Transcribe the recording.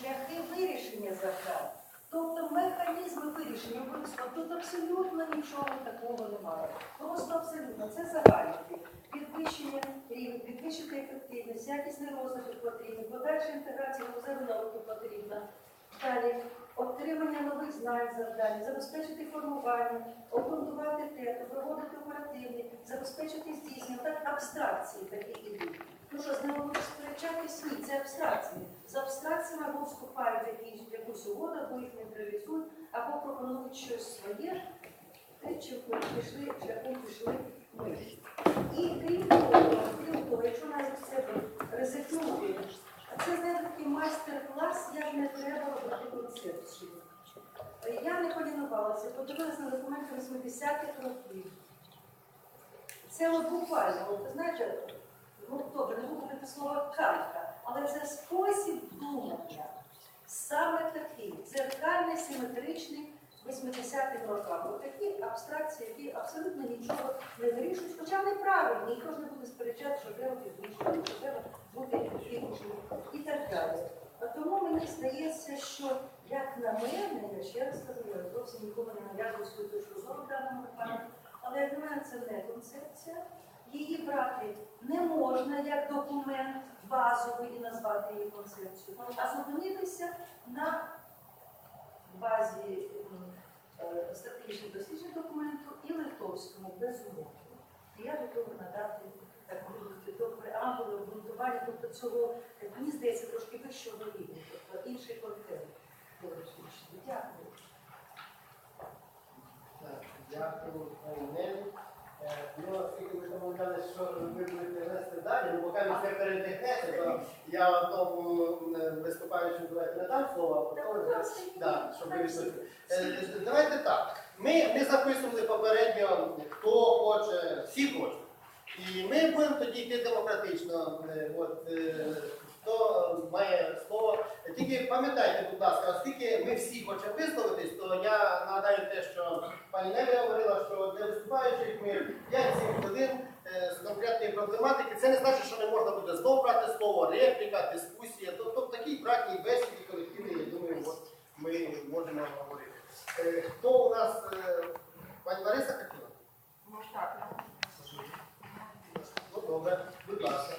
шляхи вирішення завдань. Тобто механізми вирішення обов'язково. Тут абсолютно нічого такого немає. Просто абсолютно це загальники. Підвищення рівня, підвищити ефективність, якісний розвиток потрібен, подальша інтеграція музею науки потрібна. Далі отримання нових знань, завдань, забезпечити формування, обґрунтувати те, проводити оперативні, забезпечити здійснення. Так абстракції такі ідуть. Ну що, з ними будуть сперечатись? Ні, це абстракції. З абстракціями або вступають якісь якусь угоду, або їх нейтралізують, або пропонують щось своє, те, ми пішли, шляхом пішли ми. І крім того, крім того, якщо навіть це ризикнути, це знаєте, такий майстер-клас, як не треба робити концепцію. Я не полінувалася, подивилася на документи 80-х років. Це от буквально, от, знаєте, ну добре, не буду слово калька, але це спосіб думання. Саме такий, дзеркальний, симетричний 80-х роках. Такі абстракції, які абсолютно нічого не вирішують, хоча вони правильні, ж не буде сперечати, що треба підвищувати, що треба бути ефективнішим і так далі. А Тому мені здається, що як на мене, я ще раз кажу, я зовсім нікому не нав'язую свою точку зору в даному випадку, але як на мене це не концепція. Її брати не можна як документ базовий і назвати її концепцією, а зупинитися на базі е, стратегічних досліджень документу і литовському безумовно. І я готова надати таку до преамбули, обґрунтування, тобто цього, е, мені здається, трошки вищого рівня, тобто інший теоретичний. Дякую. Так, Дякую, Ну, оскільки ви домовлялися, що ви будете вести далі, ну поки ви все передихнете, то я тому е, виступаючим давайте не дам слово, а потім да, щоб ви відповіли. Е, Давайте так. Ми, ми записували попередньо, хто хоче, всі хочуть. І ми будемо тоді йти демократично. Е, От, е, хто має слово. Тільки пам'ятайте, будь ласка, оскільки ми всі хочемо висловитись, то я нагадаю те, що пані Неля говорила, що для виступаючих ми 5-7 годин е, з конкретної проблематики. Це не значить, що не можна буде знов брати слово, репліка, дискусія. Тобто в такій братній бесіді колективній, я думаю, от ми можемо говорити. Е, Хто у нас, е, пані Лариса хотіла? Так. Ну, добре, будь ласка.